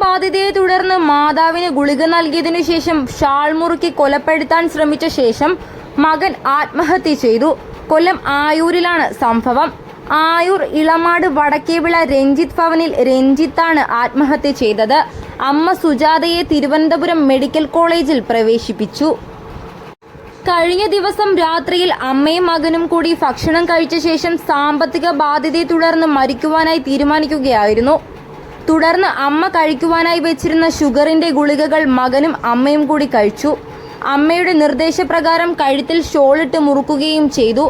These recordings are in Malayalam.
രോഗബാധിതയെ തുടർന്ന് മാതാവിന് ഗുളിക നൽകിയതിനു ശേഷം ഷാൾ മുറുക്കി കൊലപ്പെടുത്താൻ ശ്രമിച്ച ശേഷം മകൻ ആത്മഹത്യ ചെയ്തു. കൊല്ലം ആയൂരിലാണ് സംഭവം. ആയൂർ ഇളമാട് വടക്കേവിള രഞ്ജിത്ത് ഭവനിൽ രഞ്ജിത്താണ് ആത്മഹത്യ ചെയ്തത്. അമ്മ സുജാതയെ തിരുവനന്തപുരം മെഡിക്കൽ കോളേജിൽ പ്രവേശിപ്പിച്ചു. കഴിഞ്ഞ ദിവസം രാത്രിയിൽ അമ്മയും മകനും കൂടി ഭക്ഷണം കഴിച്ച ശേഷം സാമ്പത്തിക ബാധ്യതയെ തുടർന്ന് മരിക്കുവാനായി തീരുമാനിക്കുകയായിരുന്നു. തുടർന്ന് അമ്മ കഴിക്കുവാനായി വെച്ചിരുന്ന ഷുഗറിന്റെ ഗുളികകൾ മകനും അമ്മയും കൂടി കഴിച്ചു. അമ്മയുടെ നിർദ്ദേശപ്രകാരം കഴുത്തിൽ ഷോളിട്ട് മുറുക്കുകയും ചെയ്തു.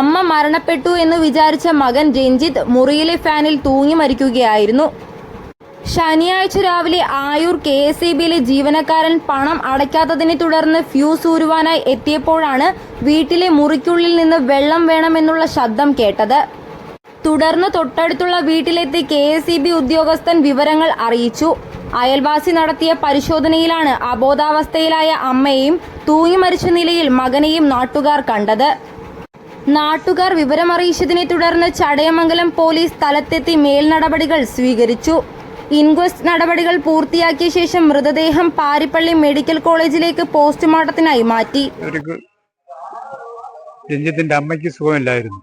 അമ്മ മരണപ്പെട്ടു എന്ന് വിചാരിച്ച മകൻ രഞ്ജിത്ത് മുറിയിലെ ഫാനിൽ തൂങ്ങി മരിക്കുകയായിരുന്നു. ശനിയാഴ്ച രാവിലെ ആയൂർ കെ എസ് ഇ ബിയിലെ ജീവനക്കാരൻ പണം അടയ്ക്കാത്തതിനെ തുടർന്ന് ഫ്യൂസ് ഊരുവാനായി എത്തിയപ്പോഴാണ് വീട്ടിലെ മുറിക്കുള്ളിൽ നിന്ന് വെള്ളം വേണമെന്നുള്ള ശബ്ദം കേട്ടത്. തുടർന്ന് തൊട്ടടുത്തുള്ള വീട്ടിലെത്തി കെ എസ് ഇ ബി ഉദ്യോഗസ്ഥൻ വിവരങ്ങൾ അറിയിച്ചു. അയൽവാസി നടത്തിയ പരിശോധനയിലാണ് അബോധാവസ്ഥയിലായ അമ്മയെയും തൂങ്ങി മരിച്ച നിലയിൽ മകനെയും നാട്ടുകാർ കണ്ടത്. നാട്ടുകാർ വിവരമറിയിച്ചതിനെ തുടർന്ന് ചടയമംഗലം പോലീസ് സ്ഥലത്തെത്തി മേൽനടപടികൾ സ്വീകരിച്ചു. ഇൻക്വസ്റ്റ് നടപടികൾ പൂർത്തിയാക്കിയ ശേഷം മൃതദേഹം പാരിപ്പള്ളി മെഡിക്കൽ കോളേജിലേക്ക് പോസ്റ്റ്മോർട്ടത്തിനായി മാറ്റി. രഞ്ജിത്തിന്റെ അമ്മയ്ക്ക് സുഖമില്ലായിരുന്നു.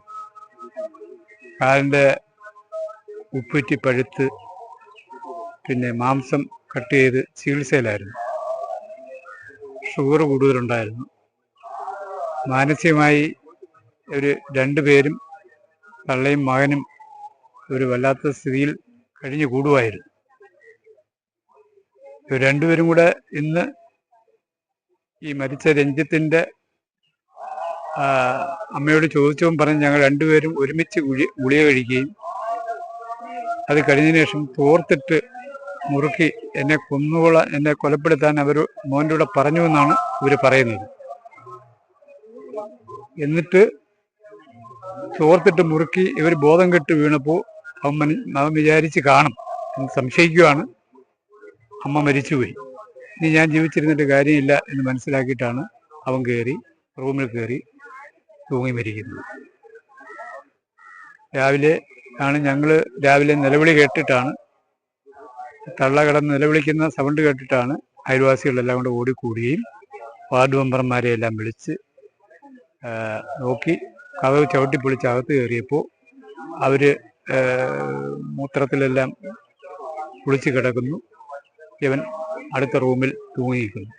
കാലിന്റെ ഉപ്പുറ്റി പഴുത്ത് പിന്നെ മാംസം കട്ട് ചെയ്ത് ചികിത്സയിലായിരുന്നു. ഷുഗർ കൂടുതലുണ്ടായിരുന്നു. മാനസികമായി ഒരു രണ്ടുപേരും തള്ളയും മകനും ഒരു വല്ലാത്ത സ്ഥിതിയിൽ കഴിഞ്ഞു കൂടുമായിരുന്നു. രണ്ടുപേരും കൂടെ ഇന്ന് ഈ മരിച്ച രഞ്ജിത്തിന്റെ ആ, അമ്മയോട് ചോദിച്ചവും പറഞ്ഞ് ഞങ്ങൾ രണ്ടുപേരും ഒരുമിച്ച് ഗുളി ഗുളിക കഴിക്കുകയും അത് കഴിഞ്ഞതിന് ശേഷം തോർത്തിട്ട് മുറുക്കി എന്നെ കൊന്നുകൊള്ള എന്നെ കൊലപ്പെടുത്താൻ അവർ മോന്റെ കൂടെ പറഞ്ഞു എന്നാണ് ഇവർ പറയുന്നത്. എന്നിട്ട് ചോർത്തിട്ട് മുറുക്കി ഇവർ ബോധം കെട്ട് വീണപ്പോൾ അവൻ മന- അവൻ വിചാരിച്ച് കാണും എന്ന് സംശയിക്കുകയാണ് അമ്മ മരിച്ചുപോയി. ഇനി ഞാൻ ജീവിച്ചിരുന്നിട്ട് കാര്യമില്ല എന്ന് മനസ്സിലാക്കിയിട്ടാണ് അവൻ കയറി റൂമിൽ കയറി തൂങ്ങി മരിക്കുന്നത് രാവിലെ ആണ് ഞങ്ങൾ രാവിലെ നിലവിളി കേട്ടിട്ടാണ് തള്ള കിടന്ന് നിലവിളിക്കുന്ന സൗണ്ട് കേട്ടിട്ടാണ് അയൽവാസികളെല്ലാം കൂടെ ഓടിക്കൂടുകയും വാർഡ് മെമ്പർമാരെ എല്ലാം വിളിച്ച് നോക്കി കഥവ് ചവിട്ടി പൊളിച്ച് അകത്ത് കയറിയപ്പോൾ അവർ മൂത്രത്തിലെല്ലാം കുളിച്ച് കിടക്കുന്നു. ഇവൻ അടുത്ത റൂമിൽ തൂങ്ങിയിരിക്കുന്നു.